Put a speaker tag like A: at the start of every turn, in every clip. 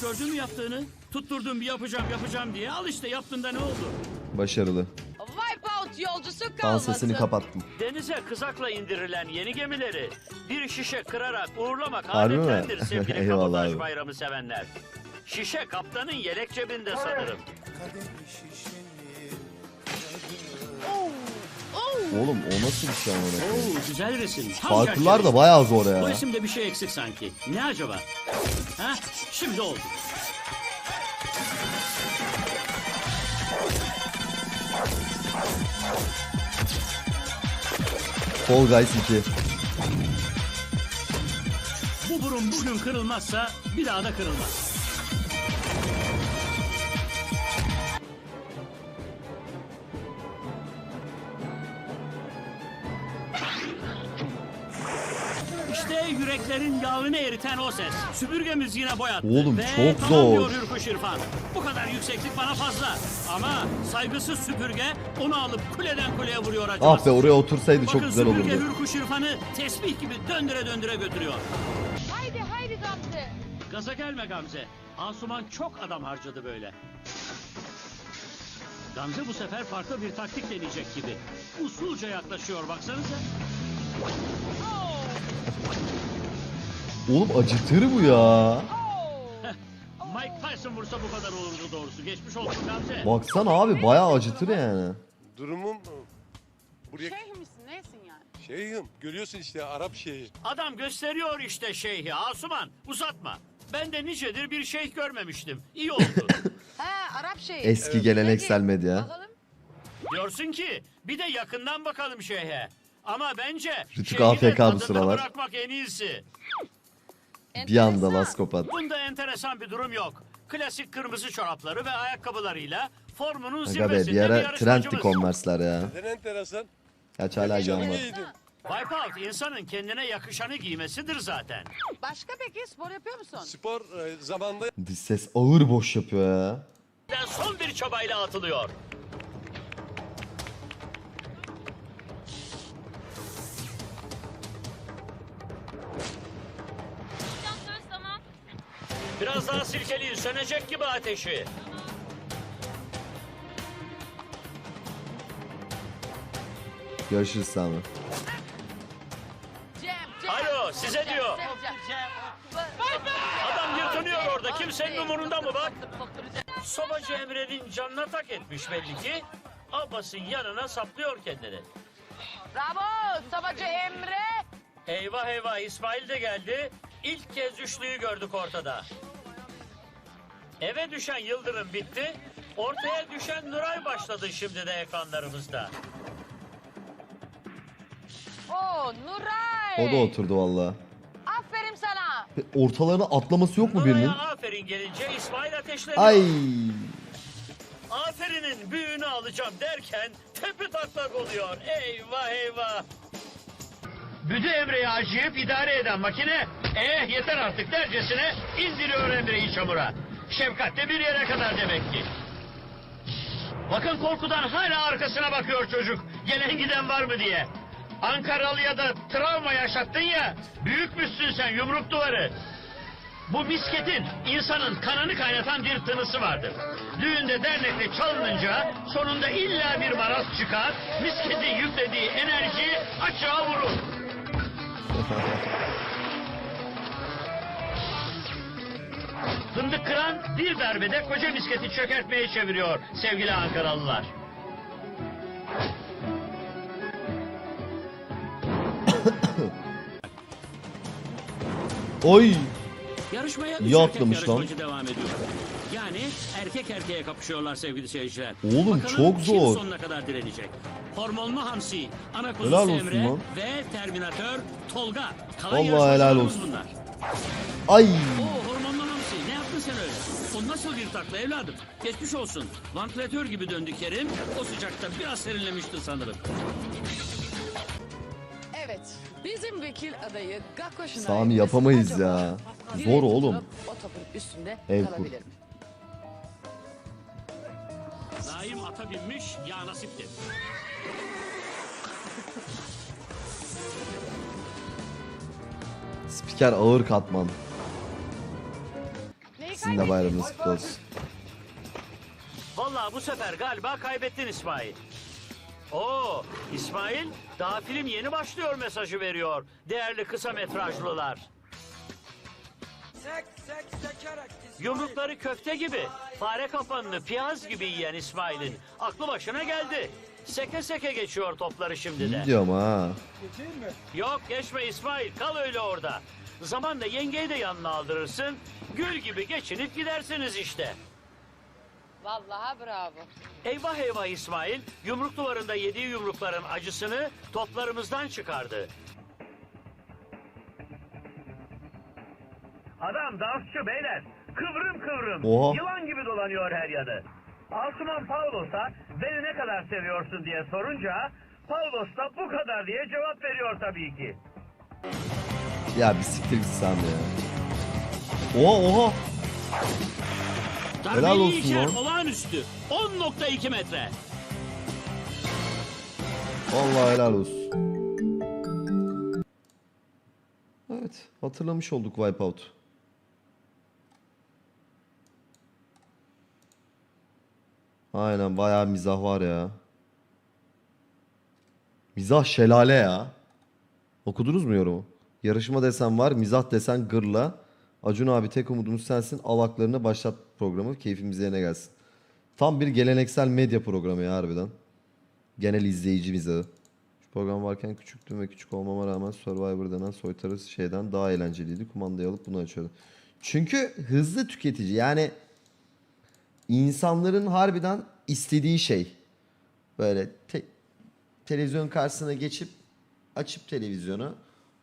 A: gördün mü yaptığını? Tutturdum bir yapacağım yapacağım diye. Al işte yaptığında ne oldu?
B: Başarılı.
C: Wipeout yolcusu kalmasın.
B: sesini kapattım.
A: Denize kızakla indirilen yeni gemileri bir şişe kırarak uğurlamak
B: Harbi mi?
A: adettendir sevgili
B: Eyvallah abi.
A: bayramı sevenler. Şişe kaptanın yelek cebinde sanırım.
B: Oğlum o nasıl bir şey amına?
A: Oo güzel resim. Tam
B: Farklılar da bayağı zor
A: Bu
B: ya.
A: resimde bir şey eksik sanki. Ne acaba? Ha? Şimdi oldu.
B: Fall Guys 2.
A: Bu burun bugün kırılmazsa bir daha da kırılmaz. Yüreklerin yağını eriten o ses. Süpürgemiz yine boyattı.
B: Oğlum
A: Ve
B: çok
A: tamam
B: zor.
A: diyor Hürkuş İrfan. Bu kadar yükseklik bana fazla. Ama saygısız süpürge onu alıp kuleden kuleye vuruyor acımasız.
B: Ah be oraya otursaydı çok
A: Bakın
B: güzel
A: süpürge
B: olurdu.
A: Hürkuş İrfan'ı tesbih gibi döndüre döndüre götürüyor.
C: Haydi haydi Gamze.
A: Gaza gelme Gamze. Asuman çok adam harcadı böyle. Gamze bu sefer farklı bir taktik deneyecek gibi. Usulca yaklaşıyor baksanıza.
B: Oğlum acıtır bu ya.
A: Mike Tyson vursa bu kadar olurdu doğrusu. Geçmiş olsun Gamze.
B: Baksana abi bayağı acıtır yani.
D: Durumum buraya
C: Şeyh misin neysin yani?
D: şeyhim görüyorsun işte Arap şeyhi.
A: Adam gösteriyor işte şeyhi Asuman. Uzatma. Ben de nicedir bir şeyh görmemiştim. İyi oldu.
C: He Arap şeyhi.
B: Eski geleneksel medya.
C: Bakalım.
A: Diyorsun ki bir de yakından bakalım şeyhe. Ama bence
B: Rütük
A: şeyhi de
B: AFK bu
A: tadında
B: sıralar.
A: bırakmak en iyisi.
B: Bir anda laskopat.
A: Bunda enteresan bir durum yok. Klasik kırmızı çorapları ve ayakkabılarıyla formunun
B: Aga be
A: zirvesinde
B: bir
A: bir
B: ara
A: yarışmacımız.
B: trendti Converse'ler ya.
D: Neden enteresan?
B: Kaç hala can var.
A: Wipeout insanın kendine yakışanı giymesidir zaten.
C: Başka peki spor yapıyor musun?
D: Spor e, zamanda
B: Dış ses ağır boş yapıyor ya.
A: Ve son bir çabayla atılıyor. Biraz daha silkeleyin, sönecek gibi ateşi.
B: Görüşürüz Sami.
A: Alo, size diyor. Adam yırtınıyor orada, kimsenin umurunda mı bak? Sobacı Emre'nin canına tak etmiş belli ki. Abbas'ın yanına saplıyor kendini.
C: Bravo Sabacı Emre.
A: Eyvah eyvah İsmail de geldi. İlk kez üçlüyü gördük ortada. Eve düşen Yıldırım bitti. Ortaya düşen Nuray başladı şimdi de ekranlarımızda.
C: Oo Nuray.
B: O da oturdu valla.
C: Aferin sana.
B: Ortalarına atlaması yok mu birinin?
A: Nuray'a aferin gelince İsmail ateşleniyor.
B: Ay.
A: Aferinin büyüğünü alacağım derken tepe taklak oluyor. Eyvah eyvah. Büdü Emre'yi acıyıp idare eden makine eh yeter artık dercesine indiriyor Emre'yi çamura. Şefkat de bir yere kadar demek ki. Bakın korkudan hala arkasına bakıyor çocuk. Gelen giden var mı diye. Ankaralı'ya da travma yaşattın ya. Büyükmüşsün sen yumruk duvarı. Bu misketin insanın kanını kaynatan bir tınısı vardır. Düğünde dernekte çalınınca sonunda illa bir maraz çıkar, misketin yüklediği enerji açığa vurur. Fındık kıran bir darbede koca misketi çökertmeye çeviriyor sevgili Ankaralılar.
B: Oy.
A: Yarışmaya
B: İyi
A: üç erkek
B: atlamış lan.
A: yarışmacı devam ediyor. Yani erkek erkeğe kapışıyorlar sevgili seyirciler.
B: Oğlum
A: Bakalım
B: çok
A: kim
B: zor.
A: sonuna kadar direnecek. Hormonlu Hamsi, ana kuzusu
B: Helal olsun
A: Emre
B: lan.
A: ve Terminatör Tolga. Kalan
B: Vallahi
A: yarışmacılarımız
B: helal olsun.
A: Bunlar.
B: Ay.
A: Oo hormonlu Hamsi ne yaptın sen öyle? O takla evladım? Geçmiş olsun. Vantilatör gibi döndü Kerim. O sıcakta biraz serinlemişti sanırım.
E: Evet. Bizim vekil adayı Gakko
B: Sami yapamayız ya. Zor oğlum.
E: O topun üstünde
B: Ev kur.
E: kalabilir mi?
A: Zaim ata binmiş ya nasipti.
B: Spiker ağır katman. Sizin de bayramınız kutlu olsun.
A: Vallahi bu sefer galiba kaybettin İsmail. Oo, İsmail daha film yeni başlıyor mesajı veriyor. Değerli kısa metrajlılar. Yumrukları köfte gibi, fare kafanını piyaz gibi yiyen İsmail'in aklı başına geldi. Seke seke geçiyor topları şimdi de.
B: İyi diyorum ha.
A: Yok geçme İsmail kal öyle orada. Zamanla yengeyi de yanına aldırırsın. Gül gibi geçinip gidersiniz işte.
C: Vallahi bravo.
A: Eyvah eyvah İsmail yumruk duvarında yediği yumrukların acısını toplarımızdan çıkardı. Adam dansçı beyler. Kıvrım kıvrım.
B: Oha.
A: Yılan gibi dolanıyor her yanı. Asuman Paulos'a beni ne kadar seviyorsun diye sorunca Paulos da bu kadar diye cevap veriyor tabii ki.
B: Ya bir siktir git sen de ya. Oha oha. Helal
A: Darbeli
B: olsun
A: içer
B: lan.
A: olağanüstü. 10.2 metre.
B: Vallahi helal olsun. Evet hatırlamış olduk Wipeout. Aynen bayağı mizah var ya. Mizah şelale ya. Okudunuz mu yorumu? Yarışma desen var, mizah desen gırla. Acun abi tek umudumuz sensin. Alaklarını başlat programı. Keyfimiz yerine gelsin. Tam bir geleneksel medya programı ya harbiden. Genel izleyici mizahı. Şu program varken küçüktüm ve küçük olmama rağmen Survivor denen soytarı şeyden daha eğlenceliydi. Kumandayı alıp bunu açıyordum. Çünkü hızlı tüketici yani insanların harbiden istediği şey. Böyle te- televizyon karşısına geçip açıp televizyonu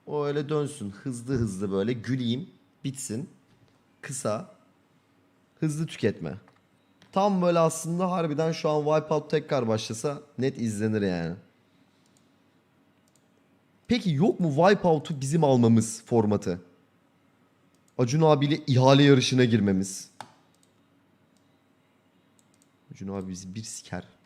B: o öyle dönsün hızlı hızlı böyle güleyim bitsin kısa hızlı tüketme. Tam böyle aslında harbiden şu an Wipeout tekrar başlasa net izlenir yani. Peki yok mu Wipeout'u bizim almamız formatı? Acun abiyle ihale yarışına girmemiz. Acun abi bizi bir siker.